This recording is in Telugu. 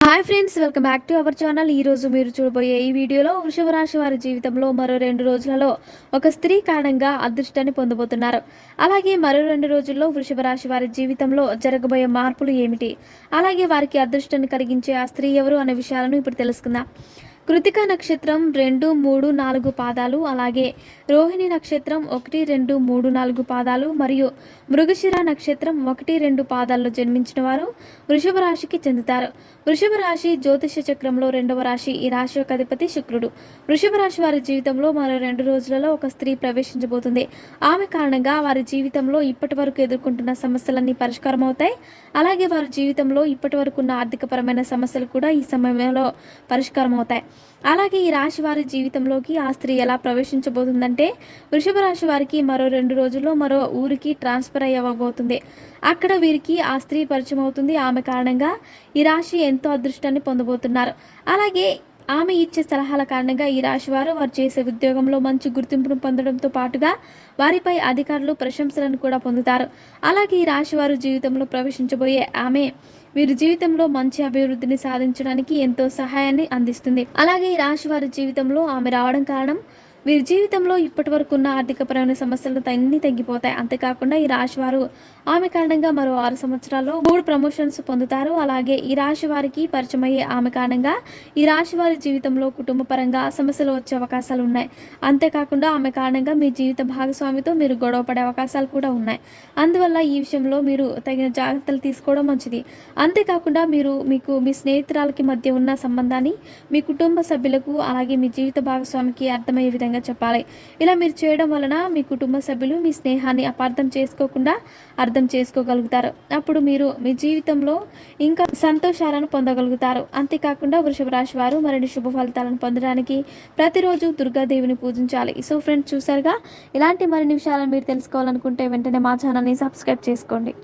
Hi friends welcome back to our channel. ఈ రోజు మీరు చూడబోయే ఈ వీడియోలో వృషభ రాశి వారి జీవితంలో మరో రెండు రోజులలో ఒక స్త్రీ కారణంగా అదృష్టాన్ని పొందబోతున్నారు. అలాగే మరో రెండు రోజుల్లో వృషభ రాశి వారి జీవితంలో జరగబోయే మార్పులు ఏమిటి? అలాగే వారికి అదృష్టాన్ని కలిగించే ఆ స్త్రీ ఎవరు అనే విషయాలను ఇప్పుడు తెలుసుకుందాం. కృతిక నక్షత్రం రెండు మూడు నాలుగు పాదాలు అలాగే రోహిణి నక్షత్రం ఒకటి రెండు మూడు నాలుగు పాదాలు మరియు మృగశిర నక్షత్రం ఒకటి రెండు పాదాల్లో జన్మించిన వారు వృషభ రాశికి చెందుతారు. వృషభ రాశి జ్యోతిష చక్రంలో రెండవ రాశి ఈ రాశి యొక్క అధిపతి శుక్రుడు. వృషభ రాశి వారి జీవితంలో మరో రెండు రోజులలో ఒక స్త్రీ ప్రవేశించబోతుంది. ఆమె కారణంగా వారి జీవితంలో ఇప్పటి వరకు ఎదుర్కొంటున్న సమస్యలన్నీ పరిష్కారం అవుతాయి. అలాగే వారి జీవితంలో ఇప్పటి వరకు ఉన్న ఆర్థికపరమైన సమస్యలు కూడా ఈ సమయంలో పరిష్కారం అవుతాయి. అలాగే ఈ రాశి వారి జీవితంలోకి ఆ స్త్రీ ఎలా ప్రవేశించబోతుందంటే వృషభ రాశి వారికి మరో రెండు రోజుల్లో మరో ఊరికి ట్రాన్స్ఫర్ అయ్యబోతుంది అక్కడ వీరికి ఆ స్త్రీ పరిచయం అవుతుంది. ఆమె కారణంగా ఈ రాశి ఎంతో అదృష్టాన్ని పొందబోతున్నారు. అలాగే ఆమె ఇచ్చే సలహాల కారణంగా ఈ రాశి వారు వారు చేసే ఉద్యోగంలో మంచి గుర్తింపును పొందడంతో పాటుగా వారిపై అధికారులు ప్రశంసలను కూడా పొందుతారు. అలాగే ఈ రాశి వారు జీవితంలో ప్రవేశించబోయే ఆమె వీరి జీవితంలో మంచి అభివృద్ధిని సాధించడానికి ఎంతో సహాయాన్ని అందిస్తుంది. అలాగే ఈ రాశి వారి జీవితంలో ఆమె రావడం కారణం వీరి జీవితంలో ఇప్పటి వరకు ఉన్న ఆర్థికపరమైన సమస్యలు అన్ని తగ్గిపోతాయి. అంతేకాకుండా ఈ రాశి వారు ఆమె కారణంగా మరో ఆరు సంవత్సరాల్లో మూడు ప్రమోషన్స్ పొందుతారు. అలాగే ఈ రాశి వారికి పరిచయం అయ్యే ఆమె కారణంగా ఈ రాశి వారి జీవితంలో కుటుంబ పరంగా సమస్యలు వచ్చే అవకాశాలు ఉన్నాయి. అంతేకాకుండా ఆమె కారణంగా మీ జీవిత భాగస్వామితో మీరు గొడవ పడే అవకాశాలు కూడా ఉన్నాయి. అందువల్ల ఈ విషయంలో మీరు తగిన జాగ్రత్తలు తీసుకోవడం మంచిది. అంతేకాకుండా మీరు మీకు మీ స్నేహితురాలకి మధ్య ఉన్న సంబంధాన్ని మీ కుటుంబ సభ్యులకు అలాగే మీ జీవిత భాగస్వామికి అర్థమయ్యే విధంగా చెప్పాలి. ఇలా మీరు చేయడం వలన మీ కుటుంబ సభ్యులు మీ స్నేహాన్ని అపార్థం చేసుకోకుండా అర్థం చేసుకోగలుగుతారు. అప్పుడు మీరు మీ జీవితంలో ఇంకా సంతోషాలను పొందగలుగుతారు. అంతేకాకుండా వృషభ రాశి వారు మరిన్ని శుభ ఫలితాలను పొందడానికి ప్రతిరోజు దుర్గాదేవిని పూజించాలి. సో ఫ్రెండ్స్ చూసారుగా ఇలాంటి మరిన్ని విషయాలను మీరు తెలుసుకోవాలనుకుంటే వెంటనే మా ఛానల్ని సబ్స్క్రైబ్ చేసుకోండి.